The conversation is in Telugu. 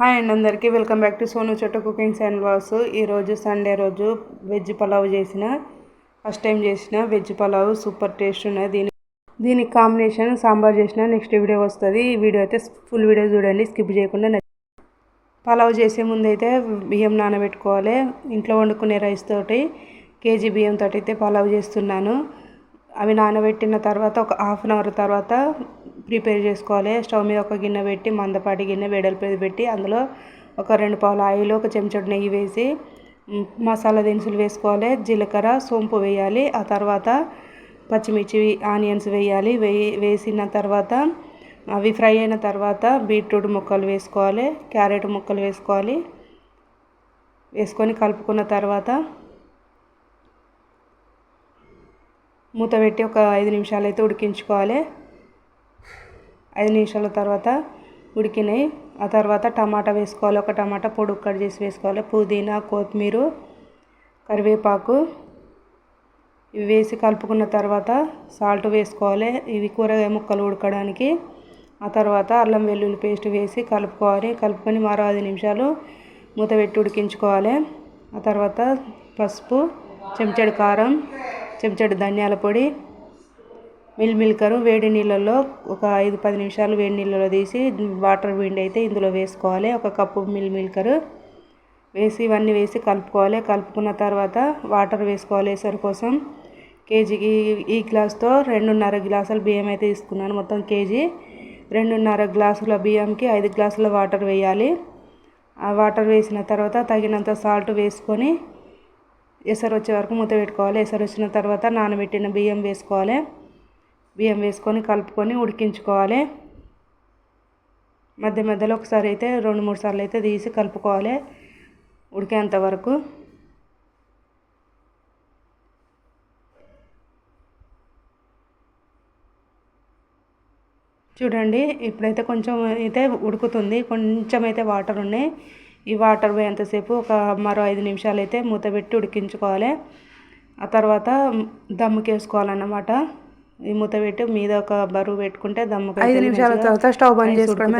హాయ్ అండ్ అందరికీ. Welcome back to Sonu Chhota cookings and blogs ఈరోజు సండే రోజు వెజ్ పలావ్ చేసిన ఫస్ట్ టైం చేసిన వెజ్ పలావ్. సూపర్ టేస్ట్ ఉన్నది. దీని దీనికి కాంబినేషన్ సాంబార్ చేసిన నెక్స్ట్ వీడియో వస్తుంది. ఈ వీడియో అయితే ఫుల్ వీడియో చూడండి స్కిప్ చేయకుండా పలావ్ చేసే ముందైతే బియ్యం నానబెట్టుకోవాలి. ఇంట్లో వండుకునే రైస్ తోటి కేజీ బియ్యం తోటి అయితే పలావ్ చేస్తున్నాను. అవి నానబెట్టిన తర్వాత ఒక హాఫ్ అన్ అవర్ తర్వాత ప్రిపేర్ చేసుకోవాలి. స్టవ్ మీద ఒక గిన్నె పెట్టి మందపాటి గిన్నె వెడల్పేది పెట్టి అందులో ఒక రెండు పావుల ఆయిల్ ఒక చెంచాడు నెయ్యి వేసి మసాలా దినుసులు వేసుకోవాలి. జీలకర్ర సోంపు వేయాలి. ఆ తర్వాత పచ్చిమిర్చి ఆనియన్స్ వేయాలి. వేయి వేసిన తర్వాత అవి ఫ్రై అయిన తర్వాత బీట్రూట్ ముక్కలు వేసుకోవాలి. క్యారెట్ ముక్కలు వేసుకోవాలి. వేసుకొని కలుపుకున్న తర్వాత మూత పెట్టి ఒక ఐదు నిమిషాలు అయితే ఉడికించుకోవాలి. ఐదు నిమిషాల తర్వాత ఉడికినాయి. ఆ తర్వాత టమాటా వేసుకోవాలి. ఒక టమాటా పొడుగు కట్ చేసి వేసుకోవాలి. పుదీనా కొత్తిమీర కరివేపాకు ఇవి వేసి కలుపుకున్న తర్వాత సాల్ట్ వేసుకోవాలి. ఇవి కూరగాయ ముక్కలు ఉడకడానికి. ఆ తర్వాత అల్లం వెల్లుల్లి పేస్ట్ వేసి కలుపుకోవాలి. కలుపుకొని మరో ఐదు నిమిషాలు మూత పెట్టి ఉడికించుకోవాలి. ఆ తర్వాత పసుపు చెంచడు కారం చెంచాడు ధనియాల పొడి మిల్ మిల్కరు వేడి నీళ్ళల్లో ఒక ఐదు పది నిమిషాలు వేడి నీళ్ళలో తీసి వాటర్ విండి అయితే ఇందులో వేసుకోవాలి. ఒక కప్పు మిల్ మిల్కరు వేసి ఇవన్నీ వేసి కలుపుకోవాలి. కలుపుకున్న తర్వాత వాటర్ వేసుకోవాలి ఎసరు కోసం. కేజీకి ఈ గ్లాస్తో రెండున్నర గ్లాసుల బియ్యం అయితే తీసుకున్నాను మొత్తం కేజీ. రెండున్నర గ్లాసుల బియ్యంకి ఐదు గ్లాసుల వాటర్ వేయాలి. ఆ వాటర్ వేసిన తర్వాత తగినంత సాల్ట్ వేసుకొని ఎసరు వచ్చే వరకు మూత పెట్టుకోవాలి. ఎసరు వచ్చిన తర్వాత నానబెట్టిన బియ్యం వేసుకోవాలి. బియ్యం వేసుకొని కలుపుకొని ఉడికించుకోవాలి. మధ్య మధ్యలో ఒకసారి అయితే రెండు మూడు సార్లు అయితే తీసి కలుపుకోవాలి. ఉడికేంత వరకు చూడండి ఇప్పుడైతే కొంచెం అయితే ఉడుకుతుంది. కొంచెం అయితే వాటర్ ఉన్నాయి. ఈ వాటర్ పోయేంతసేపు ఒక మరో ఐదు నిమిషాలు అయితే మూత పెట్టి ఉడికించుకోవాలి. ఆ తర్వాత దమ్ముకి వేసుకోవాలన్నమాట ఈ మూత పెట్టి మీద ఒక బరువు పెట్టుకుంటే దమ్ముకి ఐదు నిమిషాల తర్వాత స్టవ్ బంద్ చేసుకోవడమే.